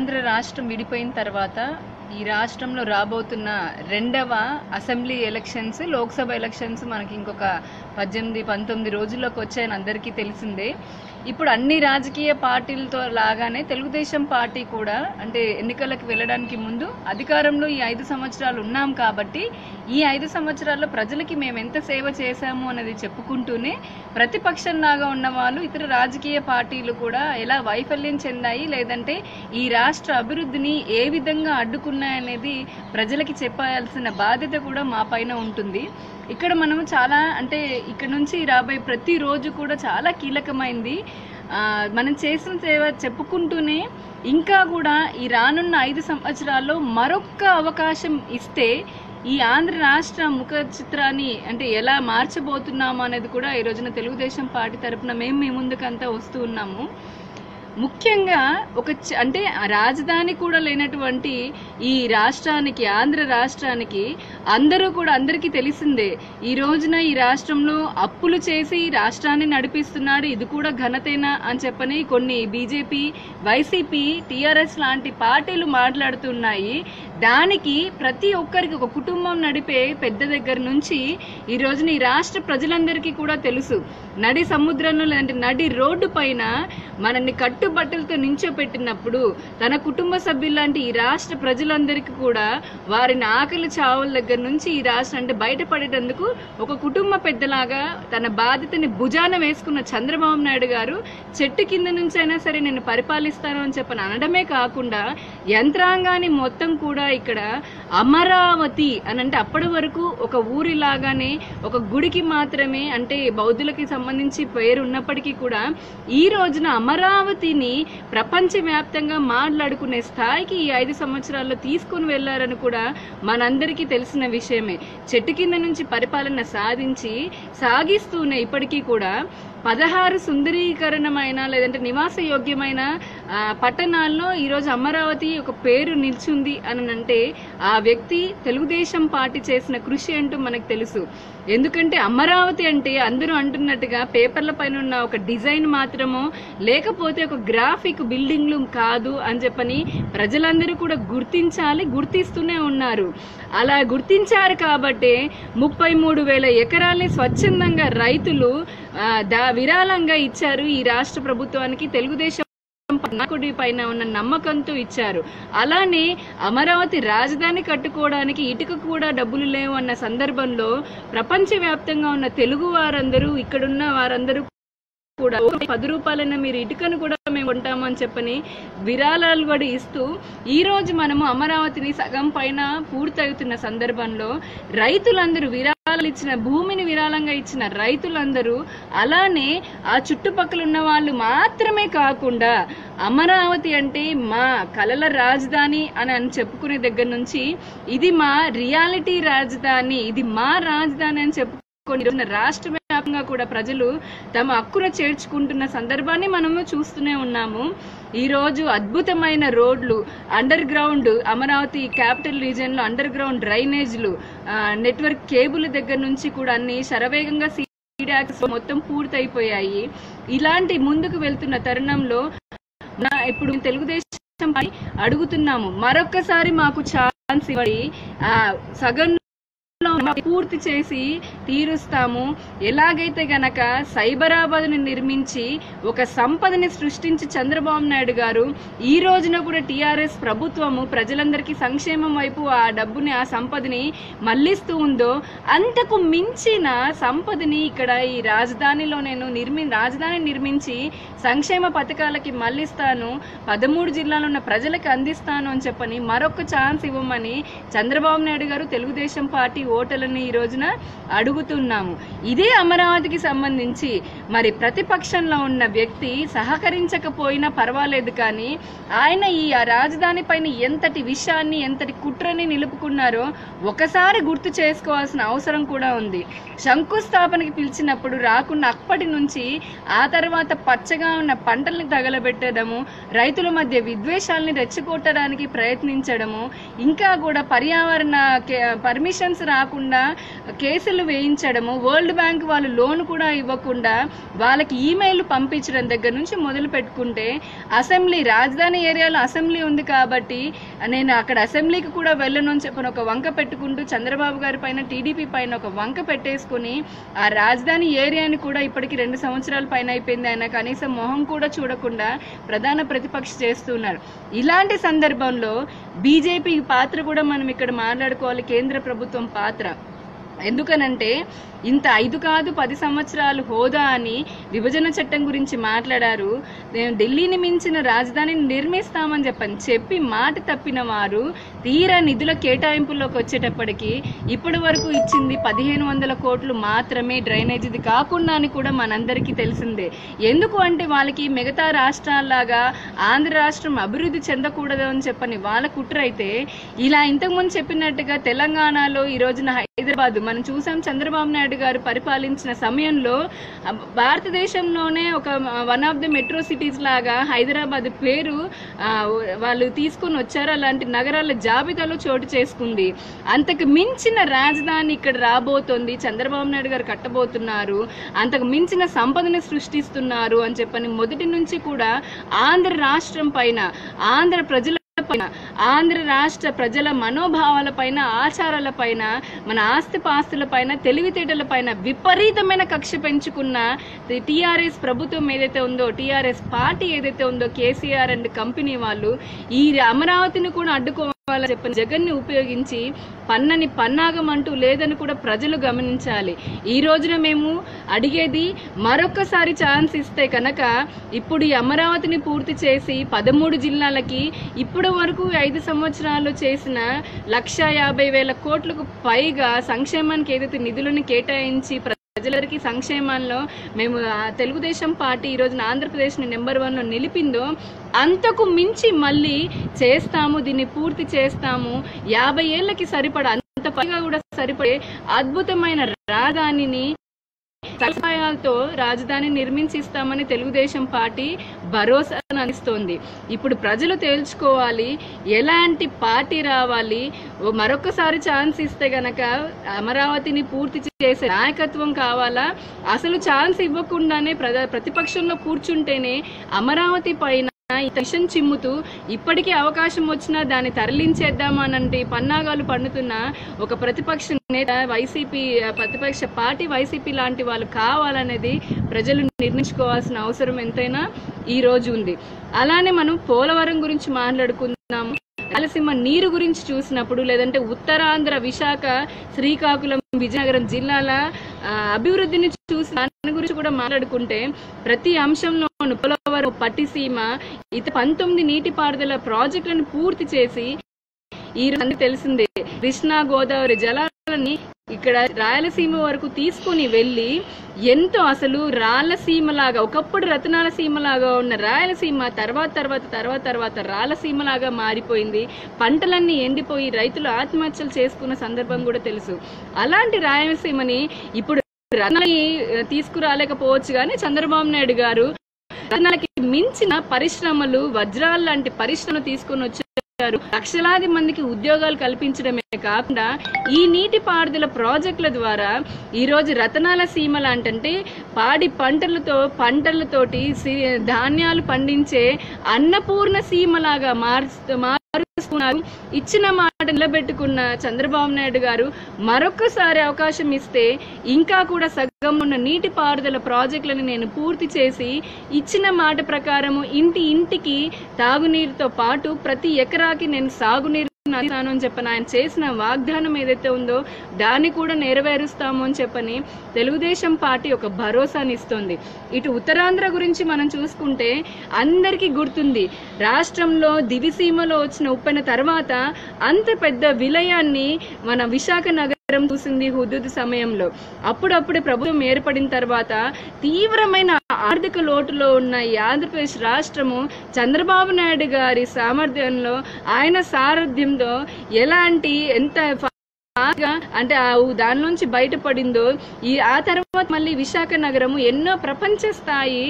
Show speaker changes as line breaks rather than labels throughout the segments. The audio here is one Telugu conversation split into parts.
ఆంధ్ర రాష్ట్రం విడిపోయిన తర్వాత ఈ రాష్ట్రంలో రాబోతున్న రెండవ అసెంబ్లీ ఎలక్షన్స్ లోక్సభ ఎలక్షన్స్ మనకి ఇంకొక పద్దెనిమిది పంతొమ్మిది రోజుల్లోకి వచ్చాయని అందరికీ తెలిసిందే. ఇప్పుడు అన్ని రాజకీయ పార్టీలతో లాగానే తెలుగుదేశం పార్టీ కూడా అంటే ఎన్నికలకు వెళ్ళడానికి ముందు అధికారంలో ఈ ఐదు సంవత్సరాలు ఉన్నాం కాబట్టి ఈ ఐదు సంవత్సరాల్లో ప్రజలకి మేము ఎంత సేవ చేశాము అనేది చెప్పుకుంటూనే ప్రతిపక్షంలాగా ఉన్న వాళ్ళు ఇతర రాజకీయ పార్టీలు కూడా ఎలా వైఫల్యం చెందాయి లేదంటే ఈ రాష్ట్ర అభివృద్ధిని ఏ విధంగా అడ్డుకున్నాయనేది ప్రజలకి చెప్పాల్సిన బాధ్యత కూడా మా పైన ఉంటుంది. ఇక్కడ మనం చాలా అంటే ఇక్కడ నుంచి రాబోయే ప్రతి రోజు కూడా చాలా కీలకమైంది. మనం చేసిన సేవ చెప్పుకుంటూనే ఇంకా కూడా ఈ రానున్న ఐదు సంవత్సరాల్లో మరొక్క అవకాశం ఇస్తే ఈ ఆంధ్ర రాష్ట్ర ముఖ చిత్రాన్ని అంటే ఎలా మార్చబోతున్నాము అనేది కూడా ఈ రోజున తెలుగుదేశం పార్టీ తరపున మేము మీ ముందుకంతా వస్తూ ఉన్నాము. ముఖ్యంగా ఒక అంటే రాజధాని కూడా లేనటువంటి ఈ రాష్ట్రానికి ఆంధ్ర రాష్ట్రానికి అందరూ కూడా అందరికీ తెలిసిందే ఈ రోజున ఈ రాష్ట్రంలో అప్పులు చేసి ఈ రాష్ట్రాన్ని నడిపిస్తున్నాడు ఇది కూడా ఘనతేనా అని చెప్పని కొన్ని బీజేపీ వైసీపీ టీఆర్ఎస్ లాంటి పార్టీలు మాట్లాడుతున్నాయి. దానికి ప్రతి ఒక్కరికి ఒక కుటుంబం నడిపే పెద్ద దగ్గర నుంచి ఈ రోజున ఈ రాష్ట్ర ప్రజలందరికీ కూడా తెలుసు. నడి సముద్రంలో లేదంటే నడి రోడ్డు పైన మనల్ని కట్టుబట్టలతో నించోపెట్టినప్పుడు తన కుటుంబ సభ్యులాంటి ఈ రాష్ట్ర ప్రజలందరికీ కూడా వారిని ఆకలి చావుల దగ్గర నుంచి ఈ రాష్ట్రం అంటే బయటపడేటందుకు ఒక కుటుంబ పెద్దలాగా తన బాధ్యతని భుజాన వేసుకున్న చంద్రబాబు నాయుడు గారు చెట్టు కింద నుంచి అయినా సరే నేను పరిపాలిస్తాను అని చెప్పని అనడమే కాకుండా యంత్రాంగాన్ని మొత్తం కూడా ఇక్కడ అమరావతి అని అంటే అప్పటి వరకు ఒక ఊరి లాగానే ఒక గుడికి మాత్రమే అంటే బౌద్ధులకి సంబంధించి పేరు ఉన్నప్పటికీ కూడా ఈ రోజున అమరావతిని ప్రపంచవ్యాప్తంగా మాట్లాడుకునే స్థాయికి ఈ ఐదు సంవత్సరాల్లో తీసుకుని వెళ్ళారని కూడా మనందరికీ తెలిసిన విషయమే. చెట్టు కింద నుంచి పరిపాలన సాధించి సాగిస్తూనే ఇప్పటికీ కూడా పదహారు సుందరీకరణమైన లేదంటే నివాస యోగ్యమైన పట్టణాల్లో ఈరోజు అమరావతి ఒక పేరు నిల్చుంది అని అంటే ఆ వ్యక్తి తెలుగుదేశం పార్టీ చేసిన కృషి అంటూ మనకు తెలుసు. ఎందుకంటే అమరావతి అంటే అందరూ అంటున్నట్టుగా పేపర్ల పైన ఉన్న ఒక డిజైన్ మాత్రమో లేకపోతే ఒక గ్రాఫిక్ బిల్డింగ్లు కాదు అని చెప్పని ప్రజలందరూ కూడా గుర్తించాలి గుర్తిస్తూనే ఉన్నారు. అలా గుర్తించారు కాబట్టే ముప్పై మూడు వేల ఎకరాల్ని స్వచ్ఛందంగా రైతులు దా విరాళంగా ఇచ్చారు ఈ రాష్ట్ర ప్రభుత్వానికి. తెలుగుదేశం నాయకుడి పైన ఉన్న నమ్మకంతో ఇచ్చారు. అలానే అమరావతి రాజధాని కట్టుకోవడానికి ఇటుక కూడా డబ్బులు లేవు అన్న సందర్భంలో ప్రపంచవ్యాప్తంగా ఉన్న తెలుగు వారందరూ ఇక్కడున్న వారందరూ కూడా. "ఓ, పది రూపాయలైనా మీరు ఇటుకను కూడా మేము కొంటాము అని చెప్పని విరాళాలు కూడా ఇస్తూ ఈ రోజు మనము అమరావతిని సగం పైన పూర్తవుతున్న సందర్భంలో రైతులందరూ విరాళాలు ఇచ్చిన భూమిని విరాళంగా ఇచ్చిన రైతులందరూ అలానే ఆ చుట్టుపక్కల ఉన్న వాళ్ళు మాత్రమే కాకుండా అమరావతి అంటే మా కలల రాజధాని అని అని చెప్పుకునే దగ్గర నుంచి ఇది మా రియాలిటీ రాజధాని ఇది మా రాజధాని అని చెప్పుకొని రాష్ట్రమే దేశవ్యాప్తంగా కూడా ప్రజలు తమ హక్కును చేర్చుకుంటున్న సందర్భాన్ని మనము చూస్తూనే ఉన్నాము. ఈ రోజు అద్భుతమైన రోడ్లు అండర్ గ్రౌండ్ అమరావతి క్యాపిటల్ రీజియన్లో అండర్ గ్రౌండ్ డ్రైనేజ్లు నెట్వర్క్ కేబుల్ దగ్గర నుంచి కూడా అన్ని శరవేగంగా సీడాక్స్ మొత్తం పూర్తయిపోయాయి. ఇలాంటి ముందుకు వెళ్తున్న తరుణంలో నా ఇప్పుడు తెలుగుదేశం పై అడుగుతున్నాము. మరొక్కసారి మాకు ఛాన్స్ ఇవ్వండి. సగం పూర్తి చేసి తీరుస్తాము. ఎలాగైతే గనక సైబరాబాద్ని నిర్మించి ఒక సంపదని సృష్టించి చంద్రబాబు నాయుడు గారు ఈ రోజున కూడా టిఆర్ఎస్ ప్రభుత్వము ప్రజలందరికీ సంక్షేమం వైపు ఆ డబ్బుని ఆ సంపదని మళ్ళిస్తూ ఉందో అంతకు మించిన సంపదని ఇక్కడ ఈ రాజధానిలో నేను నిర్మి రాజధాని నిర్మించి సంక్షేమ పథకాలకి మళ్ళిస్తాను పదమూడు జిల్లాలో ఉన్న ప్రజలకు అందిస్తాను అని చెప్పని మరొక ఛాన్స్ ఇవ్వమని చంద్రబాబు నాయుడు గారు తెలుగుదేశం పార్టీ ఓటర్లని ఈ రోజున అడుగుతున్నాము. ఇదే అమరావతికి సంబంధించి మరి ప్రతిపక్షంలో ఉన్న వ్యక్తి సహకరించకపోయినా పర్వాలేదు కానీ ఆయన ఈ రాజధాని పైన ఎంతటి విషయాన్ని ఎంతటి కుట్రని నిలుపుకున్నారో ఒకసారి గుర్తు చేసుకోవాల్సిన అవసరం కూడా ఉంది. శంకుస్థాపనకి పిలిచినప్పుడు రాకుండా అప్పటి నుంచి ఆ తర్వాత పచ్చగా ఉన్న పంటల్ని తగలబెట్టడము రైతుల మధ్య విద్వేషాలని రెచ్చగొట్టడానికి ప్రయత్నించడము ఇంకా కూడా పర్యావరణ పర్మిషన్స్ రాకుండా కేసులు వేయించడము వరల్డ్ బ్యాంక్ వాళ్ళు లోన్ కూడా ఇవ్వకుండా వాళ్ళకి ఈమెయిల్ పంపించడం దగ్గర నుంచి మొదలు పెట్టుకుంటే అసెంబ్లీ రాజధాని ఏరియాలో అసెంబ్లీ ఉంది కాబట్టి నేను అక్కడ అసెంబ్లీకి కూడా వెళ్ళను అని చెప్పని ఒక వంక పెట్టుకుంటూ చంద్రబాబు గారి పైన టీడీపీ పైన ఒక వంక పెట్టేసుకుని ఆ రాజధాని ఏరియాని కూడా ఇప్పటికి రెండు సంవత్సరాల పైన అయిపోయింది. ఆయన కనీసం మొహం కూడా చూడకుండా ప్రధాన ప్రతిపక్ష చేస్తున్నారు. ఇలాంటి సందర్భంలో బీజేపీ పాత్ర కూడా మనం ఇక్కడ మాట్లాడుకోవాలి. కేంద్ర ప్రభుత్వం పాత్ర. ఎందుకనంటే ఇంత ఐదు కాదు పది సంవత్సరాలు హోదా అని విభజన చట్టం గురించి మాట్లాడారు. నేను ఢిల్లీని మించిన రాజధానిని నిర్మిస్తామని చెప్పని చెప్పి మాట తప్పిన వారు తీరా నిధుల కేటాయింపుల్లోకి వచ్చేటప్పటికి ఇప్పటి వరకు ఇచ్చింది పదిహేను వందల కోట్లు మాత్రమే డ్రైనేజీది కాకుండా అని కూడా మనందరికీ తెలిసిందే. ఎందుకు అంటే వాళ్ళకి మిగతా రాష్ట్రాల్లాగా ఆంధ్ర రాష్ట్రం అభివృద్ధి చెందకూడదు అని చెప్పని వాళ్ళ కుట్ర అయితే ఇలా ఇంతకుముందు చెప్పినట్టుగా తెలంగాణలో ఈ రోజున హైదరాబాద్ మనం చూసాం చంద్రబాబు నాయుడు గారు పరిపాలించిన సమయంలో భారతదేశంలోనే ఒక one of the metro cities లాగా హైదరాబాద్ పేరు వాళ్ళు తీసుకొని వచ్చారు. అలాంటి నగరాల జాబితాలో చోటు చేసుకుంది. అంతకు మించిన రాజధాని ఇక్కడ రాబోతోంది. చంద్రబాబు నాయుడు గారు కట్టబోతున్నారు. అంతకు మించిన సంపదను సృష్టిస్తున్నారు అని చెప్పని మొదటి నుంచి కూడా ఆంధ్ర రాష్ట్రం పైన ఆంధ్ర ప్రజల పైన ఆంధ్ర రాష్ట్ర ప్రజల మనోభావాల పైన ఆచారాల పైన మన ఆస్తి పాస్తుల పైన తెలివితేటల పైన విపరీతమైన కక్ష పెంచుకున్న టిఆర్ఎస్ ప్రభుత్వం ఏదైతే ఉందో టిఆర్ఎస్ పార్టీ ఏదైతే ఉందో కేసీఆర్ అండ్ కంపెనీ వాళ్ళు ఈ అమరావతిని కూడా చెప్పిన జగన్ని ఉపయోగించి పన్నని పన్నాగం అంటూ లేదని కూడా ప్రజలు గమనించాలి. ఈ రోజున మేము అడిగేది మరొకసారి ఛాన్స్ ఇస్తే కనుక ఇప్పుడు ఈ అమరావతిని పూర్తి చేసి పదమూడు జిల్లాలకి ఇప్పటి వరకు ఐదు సంవత్సరాలు చేసిన లక్ష యాభై వేల కోట్లకు పైగా సంక్షేమానికి ఏదైతే నిధులను కేటాయించి ప్రజలందరికీ సంక్షేమంలో మేము తెలుగుదేశం పార్టీ ఈ రోజున ఆంధ్రప్రదేశ్ని నెంబర్ వన్లో నిలిపిందో అంతకు మించి మళ్ళీ చేస్తాము దీన్ని పూర్తి చేస్తాము. యాభై ఏళ్ళకి సరిపడ అంత పైగా కూడా సరిపడే అద్భుతమైన రాజధానిని సదుపాయాలతో రాజధాని నిర్మించిస్తామని తెలుగుదేశం పార్టీ భరోసాను అందిస్తోంది. ఇప్పుడు ప్రజలు తేల్చుకోవాలి ఎలాంటి పార్టీ రావాలి ఓ మరొకసారి ఛాన్స్ ఇస్తే గనక అమరావతిని పూర్తి చేసే నాయకత్వం కావాలా? అసలు ఛాన్స్ ఇవ్వకుండానే ప్రజ ప్రతిపక్షంలో కూర్చుంటేనే అమరావతి పైన ఈ మిషన్ చిమ్ముతూ ఇప్పటికీ అవకాశం వచ్చినా దాన్ని తరలించేద్దామనంటే పన్నాగాలు పండుతున్న ఒక ప్రతిపక్ష నేత వైసీపీ ప్రతిపక్ష పార్టీ వైసీపీ లాంటి వాళ్ళు కావాలనేది ప్రజలు నిర్ణయించుకోవాల్సిన అవసరం ఎంతైనా ఈ రోజు ఉంది. అలానే మనం పోలవరం గురించి మాట్లాడుకుందాము. రాయలసీమ నీరు గురించి చూసినప్పుడు లేదంటే ఉత్తరాంధ్ర విశాఖ శ్రీకాకుళం విజయనగరం జిల్లాల ఆ, అభివృద్ధిని చూసి దాని గురించి కూడా మాట్లాడుకుంటే ప్రతి అంశంలోను పోలవరం పట్టిసీమ ఇత పంతొమ్మిది నీటిపారుదల ప్రాజెక్టులను పూర్తి చేసి ఈ రోజు తెలిసిందే. కృష్ణా గోదావరి జలాలని ఇక్కడ రాయలసీమ వరకు తీసుకొని వెళ్ళి ఎంతో అసలు రాళ్ళసీమలాగా ఒకప్పుడు రతనాల సీమలాగా ఉన్న రాయలసీమ తర్వాత తర్వాత తర్వాత తర్వాత రాళ్ళసీమలాగా మారిపోయింది. పంటలన్నీ ఎండిపోయి రైతులు ఆత్మహత్యలు చేసుకున్న సందర్భం కూడా తెలుసు. అలాంటి రాయలసీమని ఇప్పుడు రత్నాలని తీసుకురాలేకపోవచ్చు కానీ చంద్రబాబు నాయుడు గారు రత్నాలకి మించిన పరిశ్రమలు వజ్రాలు లాంటి పరిశ్రమలు తీసుకొని చేశారు. లక్షలాది మందికి ఉద్యోగాలు కల్పించడమే కాకుండా ఈ నీటి పారుదల ప్రాజెక్టుల ద్వారా ఈ రోజు రతనాల సీమ లాంటంటే పాడి పంటలతో పంటలతోటి ధాన్యాలు పండించే అన్నపూర్ణ సీమలాగా మారుస్తూ మారుస్తున్నారు ఇచ్చిన మాట నిలబెట్టుకున్న చంద్రబాబు నాయుడు గారు మరొకసారి అవకాశం ఇస్తే ఇంకా కూడా సగం ఉన్న నీటి పారుదల ప్రాజెక్టులను నేను పూర్తి చేసి ఇచ్చిన మాట ప్రకారము ఇంటి ఇంటికి తాగునీరుతో పాటు ప్రతి ఎకరాకి నేను సాగునీరు అందిస్తాను అని చెప్పని ఆయన చేసిన వాగ్దానం ఏదైతే ఉందో దాన్ని కూడా నెరవేరుస్తాము అని చెప్పని తెలుగుదేశం పార్టీ ఒక భరోసాని ఇస్తుంది. ఇటు ఉత్తరాంధ్ర గురించి మనం చూసుకుంటే అందరికీ గుర్తుంది. రాష్ట్రంలో దివిసీమలో వచ్చిన ఉప్పెన తర్వాత అంత పెద్ద విలయాన్ని మన విశాఖ నగరం చూసింది హుద్దుద్ సమయంలో. అప్పుడప్పుడు ప్రభుత్వం ఏర్పడిన తర్వాత తీవ్రమైన ఆర్థిక లోటులో ఉన్న ఈ ఆంధ్రప్రదేశ్ రాష్ట్రము చంద్రబాబు నాయుడు గారి సామర్థ్యంలో ఆయన సారథ్యంలో ఎలాంటి ఎంత బాగా అంటే ఆ ఊ- బయటపడిందో ఈ ఆ తర్వాత మళ్ళీ విశాఖ నగరము ఎన్నో ప్రపంచ స్థాయి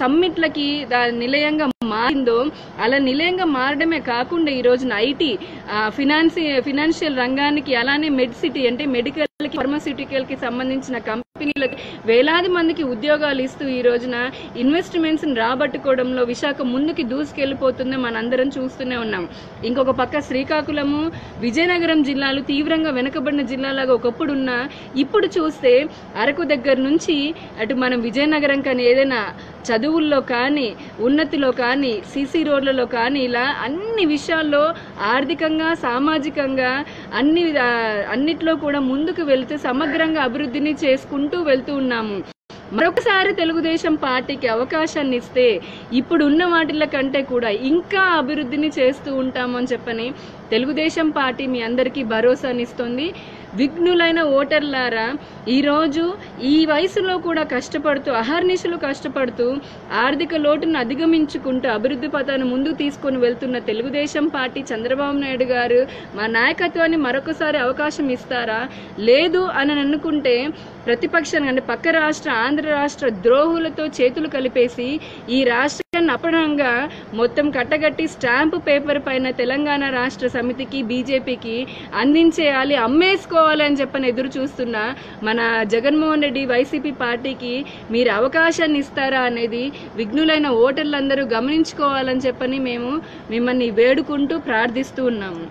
సమ్మిట్లకి నిలయంగా మారిందో అలా నిలయంగా మారడమే కాకుండా ఈ రోజున ఐటీ ఫినాన్సి ఫినాన్షియల్ రంగానికి అలానే మెడిసిటీ అంటే మెడికల్కి కి సంబంధించిన కంపెనీలకి వేలాది మందికి ఉద్యోగాలు ఇస్తూ ఈ రోజున ఇన్వెస్ట్మెంట్స్ రాబట్టుకోవడంలో విశాఖ ముందుకి దూసుకెళ్ళిపోతుందో మనందరం చూస్తూనే ఉన్నాం. ఇంకొక పక్క శ్రీకాకుళము విజయనగరం జిల్లాలు తీవ్రంగా వెనుకబడిన జిల్లాలాగా ఒకప్పుడు ఉన్నా ఇప్పుడు చూస్తే అరకు దగ్గర నుంచి అటు మనం విజయనగరం కానీ ఏదైనా చదువుల్లో కానీ ఉన్నతిలో కానీ సీసీ రోడ్లలో కానీ ఇలా అన్ని విషయాల్లో ఆర్థికంగా సామాజికంగా అన్ని అన్నిట్లో కూడా ముందుకు వెళ్తూ సమగ్రంగా అభివృద్ధిని చేసుకుంటూ వెళ్తూ ఉన్నాము. మరొకసారి తెలుగుదేశం పార్టీకి అవకాశాన్ని ఇస్తే ఇప్పుడున్న వాటిల కంటే కూడా ఇంకా అభివృద్ధిని చేస్తూ ఉంటామని చెప్పని తెలుగుదేశం పార్టీ మీ అందరికీ భరోసానిస్తుంది. విఘ్నులైన ఓటర్లారా ఈరోజు ఈ వయసులో కూడా కష్టపడుతూ అహర్నిశలు కష్టపడుతూ ఆర్థిక లోటును అధిగమించుకుంటూ అభివృద్ధి పథాన్ని ముందుకు తీసుకొని వెళ్తున్న తెలుగుదేశం పార్టీ చంద్రబాబు నాయుడు గారు మా నాయకత్వాన్ని మరొకసారి అవకాశం ఇస్తారా? లేదు అని అనుకుంటే ప్రతిపక్షాన్ని అంటే పక్క రాష్ట్ర ఆంధ్ర రాష్ట్ర ద్రోహులతో చేతులు కలిపేసి ఈ రాష్ట్రాన్ని అపనంగా మొత్తం కట్టగట్టి స్టాంపు పేపర్ పైన తెలంగాణ రాష్ట్ర సమితికి బీజేపీకి అందించేయాలి అమ్మేసుకో అని చెప్పని ఎదురు చూస్తున్న మన జగన్మోహన్ రెడ్డి వైసీపీ పార్టీకి మీరు అవకాశాన్ని ఇస్తారా అనేది విఘ్నులైన ఓటర్లందరూ గమనించుకోవాలని చెప్పని మేము మిమ్మల్ని వేడుకుంటూ ప్రార్థిస్తూ ఉన్నాము.